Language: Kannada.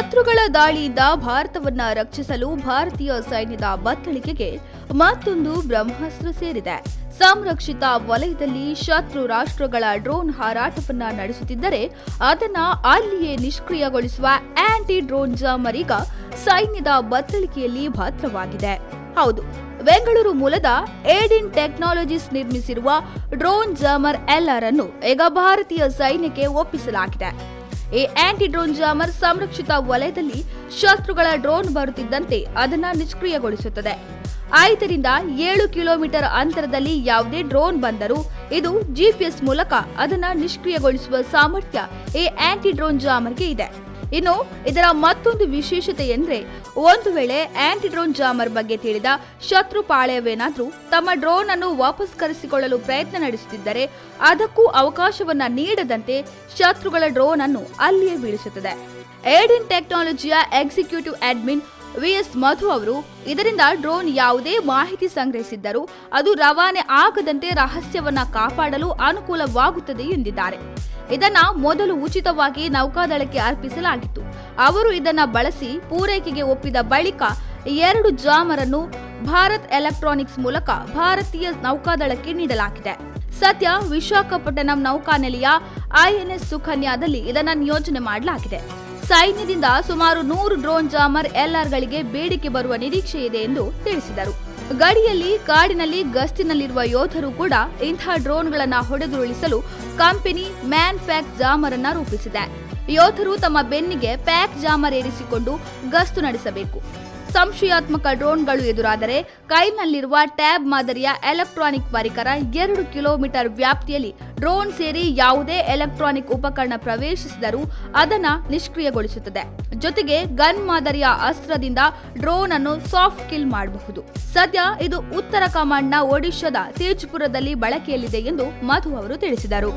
ಶತ್ರುಗಳ ದಾಳಿಯಿಂದ ಭಾರತವನ್ನ ರಕ್ಷಿಸಲು ಭಾರತೀಯ ಸೈನ್ಯದ ಬತ್ತಳಿಕೆಗೆ ಮತ್ತೊಂದು ಬ್ರಹ್ಮಾಸ್ತ್ರ ಸೇರಿದೆ. ಸಂರಕ್ಷಿತ ವಲಯದಲ್ಲಿ ಶತ್ರು ರಾಷ್ಟ್ರಗಳ ಡ್ರೋನ್ ಹಾರಾಟವನ್ನ ನಡೆಸುತ್ತಿದ್ದರೆ ಅದನ್ನ ಅಲ್ಲಿಯೇ ನಿಷ್ಕ್ರಿಯಗೊಳಿಸುವ ಆಂಟಿ ಡ್ರೋನ್ ಜಾಮರ್ ಸೈನ್ಯದ ಬತ್ತಳಿಕೆಯಲ್ಲಿ ಭದ್ರವಾಗಿದೆ. ಹೌದು, ಬೆಂಗಳೂರು ಮೂಲದ ಏಡಿನ್ ಟೆಕ್ನಾಲಜೀಸ್ ನಿರ್ಮಿಸಿರುವ ಡ್ರೋನ್ ಜಾಮರ್ ಎಲ್ಆರ್ ಅನ್ನು ಈಗ ಭಾರತೀಯ ಸೈನ್ಯಕ್ಕೆ ಒಪ್ಪಿಸಲಾಗಿದೆ. ಈ ಆಂಟಿ ಡ್ರೋನ್ ಜಾಮರ್ ಸಂರಕ್ಷಿತ ವಲಯದಲ್ಲಿ ಶತ್ರುಗಳ ಡ್ರೋನ್ ಬರುತ್ತಿದ್ದಂತೆ ಅದನ್ನ ನಿಷ್ಕ್ರಿಯಗೊಳಿಸುತ್ತದೆ. ಐದರಿಂದ ಏಳು ಕಿಲೋಮೀಟರ್ ಅಂತರದಲ್ಲಿ ಯಾವುದೇ ಡ್ರೋನ್ ಬಂದರೂ ಇದು ಜಿಪಿಎಸ್ ಮೂಲಕ ಅದನ್ನ ನಿಷ್ಕ್ರಿಯಗೊಳಿಸುವ ಸಾಮರ್ಥ್ಯ ಈ ಆಂಟಿ ಡ್ರೋನ್ ಜಾಮರ್ಗೆ ಇದೆ. ಇನ್ನು ಇದರ ಮತ್ತೊಂದು ವಿಶೇಷತೆ ಎಂದರೆ, ಒಂದು ವೇಳೆ ಆಂಟಿ ಡ್ರೋನ್ ಜಾಮರ್ ಬಗ್ಗೆ ತಿಳಿದ ಶತ್ರು ಪಾಳೆಯವೇನಾದರೂ ತಮ್ಮ ಡ್ರೋನ್ ಅನ್ನು ವಾಪಸ್ ಕರೆಸಿಕೊಳ್ಳಲು ಪ್ರಯತ್ನ ನಡೆಸುತ್ತಿದ್ದರೆ, ಅದಕ್ಕೂ ಅವಕಾಶವನ್ನ ನೀಡದಂತೆ ಶತ್ರುಗಳ ಡ್ರೋನ್ ಅನ್ನು ಅಲ್ಲಿಯೇ ಬೀಳಿಸುತ್ತದೆ. ಏಡಿನ್ ಟೆಕ್ನಾಲಜಿಯ executive admin V S Madhu ಅವರು, ಇದರಿಂದ ಡ್ರೋನ್ ಯಾವುದೇ ಮಾಹಿತಿ ಸಂಗ್ರಹಿಸಿದ್ದರೂ, ಅದು ರವಾನೆ ಆಗದಂತೆ ರಹಸ್ಯವನ್ನ ಕಾಪಾಡಲು ಅನುಕೂಲವಾಗುತ್ತದೆ ಎಂದಿದ್ದಾರೆ. ಇದನ್ನ ಮೊದಲು ಉಚಿತವಾಗಿ ನೌಕಾದಳಕ್ಕೆ ಅರ್ಪಿಸಲಾಗಿತ್ತು. ಅವರು ಇದನ್ನ ಬಳಸಿ ಪೂರೈಕೆಗೆ ಒಪ್ಪಿದ ಬಳಿಕ ಎರಡು ಜಾಮರನ್ನು ಭಾರತ್ ಎಲೆಕ್ಟ್ರಾನಿಕ್ಸ್ ಮೂಲಕ ಭಾರತೀಯ ನೌಕಾದಳಕ್ಕೆ ನೀಡಲಾಗಿದೆ. ಸದ್ಯ ವಿಶಾಖಪಟ್ಟಣಂ ನೌಕಾನೆಲೆಯ ಐಎನ್ಎಸ್ ಸುಕನ್ಯಾದಲ್ಲಿ ಇದನ್ನು ನಿಯೋಜನೆ ಮಾಡಲಾಗಿದೆ. ಸೈನ್ಯದಿಂದ ಸುಮಾರು ನೂರು ಡ್ರೋನ್ ಜಾಮರ್ ಎಲ್ಆರ್ಗಳಿಗೆ ಬೇಡಿಕೆ ಬರುವ ನಿರೀಕ್ಷೆ ಇದೆ ಎಂದು ತಿಳಿಸಿದರು. ಗಡಿಯಲ್ಲಿ, ಕಾಡಿನಲ್ಲಿ, ಗಸ್ತಿನಲ್ಲಿರುವ ಯೋಧರು ಕೂಡ ಇಂತಹ ಡ್ರೋನ್ಗಳನ್ನು ಹೊಡೆದುರುಳಿಸಲು ಕಂಪನಿ ಮ್ಯಾನ್ ಫ್ಯಾಕ್ ಜಾಮರ್ ಅನ್ನ ರೂಪಿಸಿದೆ. ಯೋಧರು ತಮ್ಮ ಬೆನ್ನಿಗೆ ಪ್ಯಾಕ್ ಜಾಮರ್ ಏರಿಸಿಕೊಂಡು ಗಸ್ತು ನಡೆಸಬೇಕು. ಸಂಶಯಾತ್ಮಕ ಡ್ರೋನ್ಗಳು ಎದುರಾದರೆ ಕೈನಲ್ಲಿರುವ ಟ್ಯಾಬ್ ಮಾದರಿಯ ಎಲೆಕ್ಟ್ರಾನಿಕ್ ಪರಿಕರ ಎರಡು ಕಿಲೋಮೀಟರ್ ವ್ಯಾಪ್ತಿಯಲ್ಲಿ ಡ್ರೋನ್ ಸೇರಿ ಯಾವುದೇ ಎಲೆಕ್ಟ್ರಾನಿಕ್ ಉಪಕರಣ ಪ್ರವೇಶಿಸಿದರೂ ಅದನ್ನು ನಿಷ್ಕ್ರಿಯಗೊಳಿಸುತ್ತದೆ. ಜೊತೆಗೆ ಗನ್ ಮಾದರಿಯ ಅಸ್ತ್ರದಿಂದ ಡ್ರೋನ್ ಅನ್ನು ಸಾಫ್ಟ್ ಕಿಲ್ ಮಾಡಬಹುದು. ಸದ್ಯ ಇದು ಉತ್ತರ ಕಮಾಂಡ್ನ ಒಡಿಶಾದ ತೇಜ್ಪುರದಲ್ಲಿ ಬಳಕೆಯಲ್ಲಿದೆ ಎಂದು ಮಧು ಅವರು ತಿಳಿಸಿದರು.